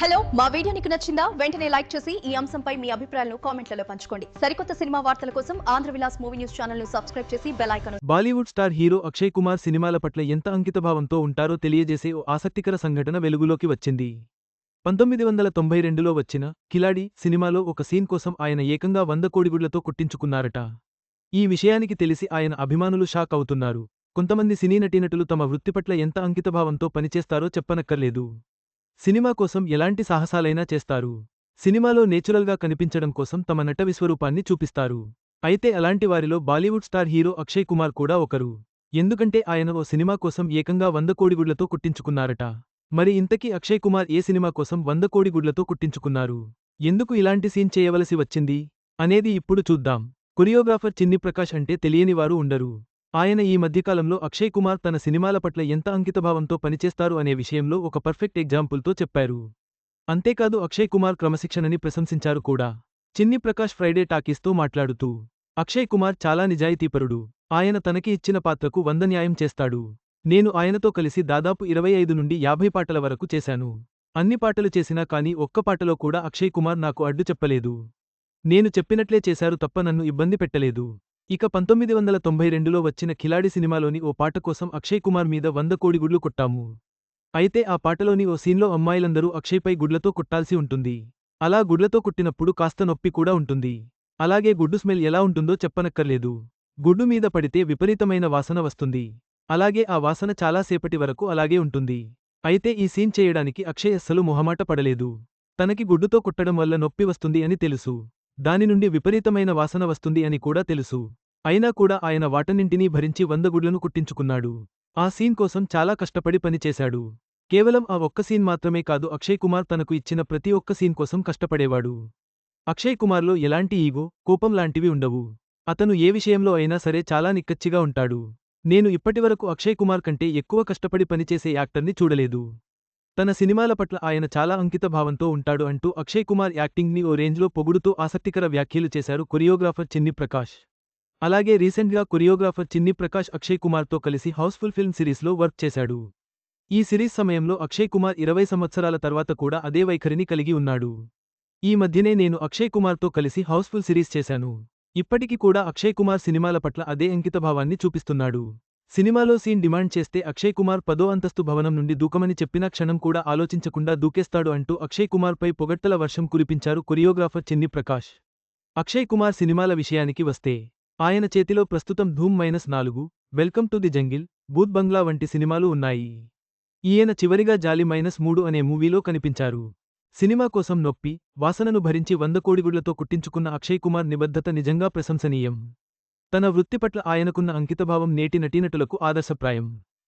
Hello మా video నీకు నచ్చిందా? వెంటనే లైక్ చేసి ఈ అంశంపై మీ అభిప్రాయాలను కామెంట్లలో పంచుకోండి. సరికొత్త సినిమా వార్తల కోసం ఆంధ్ర విలాస్ మూవీ న్యూస్ ఛానల్ను సబ్స్క్రైబ్ చేసి bell icon Bollywood star hero Akshay Kumar సినిమాల పట్ల ఎంత అంకితభావంతో ఉంటారో తెలియజేసే ఓ ఆసక్తికర సంఘటన వెలుగులోకి వచ్చింది. పంతొమ్మిది వందల తొంభై రెండులో వచ్చిన కిలాడి సినిమాలో ఒక సీన్ కోసం ఆయన ఏకంగా వంద కోడిగుడ్లతో కుట్టించుకున్నారట. ఈ విషయానికి తెలిసి ఆయన అభిమానులు షాక్ అవుతున్నారు. కొంతమంది సినీ నటీనటులు తమ వృత్తి పట్ల ఎంత అంకితభావంతో పనిచేస్తారో చెప్పనక్కర్లేదు. సినిమా కోసం ఎలాంటి సాహసాలైనా చేస్తారు. సినిమాలో నేచురల్గా కనిపించడం కోసం తమ నట విశ్వరూపాన్ని చూపిస్తారు. అయితే అలాంటి వారిలో Bollywood star hero Akshay Kumar కూడా ఒకరు. ఎందుకంటే ఆయన ఓ సినిమా కోసం ఏకంగా వంద కోడిగుడ్లతో కుట్టించుకున్నారట. మరి ఇంతకీ అక్షయ్ కుమార్ ఏ సినిమా కోసం వంద కోడిగుడ్లతో కుట్టించుకున్నారు? ఎందుకు ఇలాంటి సీన్ చేయవలసి వచ్చింది? అనేది ఇప్పుడు చూద్దాం. కొరియోగ్రాఫర్ చిన్ని ప్రకాష్ అంటే తెలియని వారు ఉండరు. ఆయన ఈ మధ్యకాలంలో అక్షయ్ కుమార్ తన సినిమాల పట్ల ఎంత అంకితభావంతో పనిచేస్తారు అనే విషయంలో ఒక పర్ఫెక్ట్ ఎగ్జాంపుల్తో చెప్పారు. అంతేకాదు అక్షయ్ కుమార్ క్రమశిక్షణని ప్రశంసించారు కూడా. చిన్ని ప్రకాష్ ఫ్రైడే టాకీస్తో మాట్లాడుతూ అక్షయ్ కుమార్ చాలా నిజాయితీపరుడు. ఆయన తనకి ఇచ్చిన పాత్రకు వంద న్యాయం చేస్తాడు. నేను ఆయనతో కలిసి దాదాపు ఇరవై ఐదు నుండి యాభై పాటల వరకు చేశాను. అన్ని పాటలు చేసినా కానీ ఒక్క పాటలో కూడా అక్షయ్ కుమార్ నాకు అడ్డు చెప్పలేదు. నేను చెప్పినట్లే చేశారు తప్ప నన్ను ఇబ్బంది పెట్టలేదు. ఇక పంతొమ్మిది వందల తొంభై రెండులో వచ్చిన ఖిలాడి సినిమాలోని ఓ పాట కోసం అక్షయ్ కుమార్ మీద వంద కోడి గుడ్లు కొట్టాము. అయితే ఆ పాటలోని ఓ సీన్లో అమ్మాయిలందరూ అక్షయ్పై గుడ్లతో కొట్టాల్సి ఉంటుంది. అలా గుడ్లతో కుట్టినప్పుడు కాస్త నొప్పి కూడా ఉంటుంది. అలాగే గుడ్డు స్మెల్ ఎలా ఉంటుందో చెప్పనక్కర్లేదు. గుడ్డు మీద పడితే విపరీతమైన వాసన వస్తుంది. అలాగే ఆ వాసన చాలాసేపటి వరకు అలాగే ఉంటుంది. అయితే ఈ సీన్ చేయడానికి అక్షయ్ అస్సలు మొహమాట పడలేదు. తనకి గుడ్డుతో కుట్టడం వల్ల నొప్పి వస్తుంది అని తెలుసు. దాని నుండి విపరీతమైన వాసన వస్తుంది అని కూడా తెలుసు. అయినా కూడా ఆయన వాటన్నింటినీ భరించి వంద గుడ్లను కుట్టించుకున్నాడు. ఆ సీన్ కోసం చాలా కష్టపడి పనిచేశాడు. కేవలం ఆ ఒక్క సీన్ మాత్రమే కాదు అక్షయ్ కుమార్ తనకు ఇచ్చిన ప్రతి ఒక్క సీన్ కోసం కష్టపడేవాడు. అక్షయ్ కుమార్లో ఎలాంటి ఈగో కోపం లాంటివి ఉండవు. అతను ఏ విషయంలో అయినా సరే చాలా నిక్కచ్చిగా ఉంటాడు. నేను ఇప్పటివరకు అక్షయ్ కుమార్ కంటే ఎక్కువ కష్టపడి పనిచేసే యాక్టర్ని చూడలేదు. తన సినిమాల పట్ల ఆయన చాలా అంకిత భావంతో ఉంటాడు అంటూ అక్షయ్ కుమార్ యాక్టింగ్ని ఓ రేంజ్లో పొగుడుతూ ఆసక్తికర వ్యాఖ్యలు చేశారు కొరియోగ్రాఫర్ చిన్ని ప్రకాష్. అలాగే రీసెంట్గా కొరియోగ్రాఫర్ చిన్ని ప్రకాష్ అక్షయ్ కుమార్తో కలిసి హౌస్ఫుల్ ఫిల్మ్ సిరీస్లో వర్క్ చేశాడు. ఈ సిరీస్ సమయంలో అక్షయ్ కుమార్ ఇరవై సంవత్సరాల తర్వాత కూడా అదే వైఖరిని కలిగి ఉన్నాడు. ఈ మధ్యనే నేను అక్షయ్ కుమార్తో కలిసి హౌస్ఫుల్ సిరీస్ చేశాను. ఇప్పటికీ కూడా అక్షయ్ కుమార్ సినిమాల పట్ల అదే అంకితభావాన్ని చూపిస్తున్నాడు. సినిమాలో సీన్ డిమాండ్ చేస్తే అక్షయ్ కుమార్ పదో అంతస్తు భవనం నుండి దూకమని చెప్పిన క్షణం కూడా ఆలోచించకుండా దూకేస్తాడు అంటూ అక్షయ్ కుమార్పై పొగట్టల వర్షం కురిపించారు కొరియోగ్రాఫర్ చిన్ని ప్రకాష్. అక్షయ్ కుమార్ సినిమాల విషయానికి వస్తే ఆయన చేతిలో ప్రస్తుతం ధూమ్ మైనస్ నాలుగు welcome to the jungle Bhooth Bangla వంటి సినిమాలు ఉన్నాయి. ఈయన చివరిగా జాలి మైనస్ మూడు అనే మూవీలో కనిపించారు. సినిమా కోసం నొప్పి వాసనను భరించి వంద కోడిగుడ్లతో కుట్టించుకున్న అక్షయ్ కుమార్ నిబద్ధత నిజంగా ప్రశంసనీయం. తన వృత్తి పట్ల ఆయనకున్న అంకితభావం నేటి నటీనటులకు ఆదర్శప్రాయం.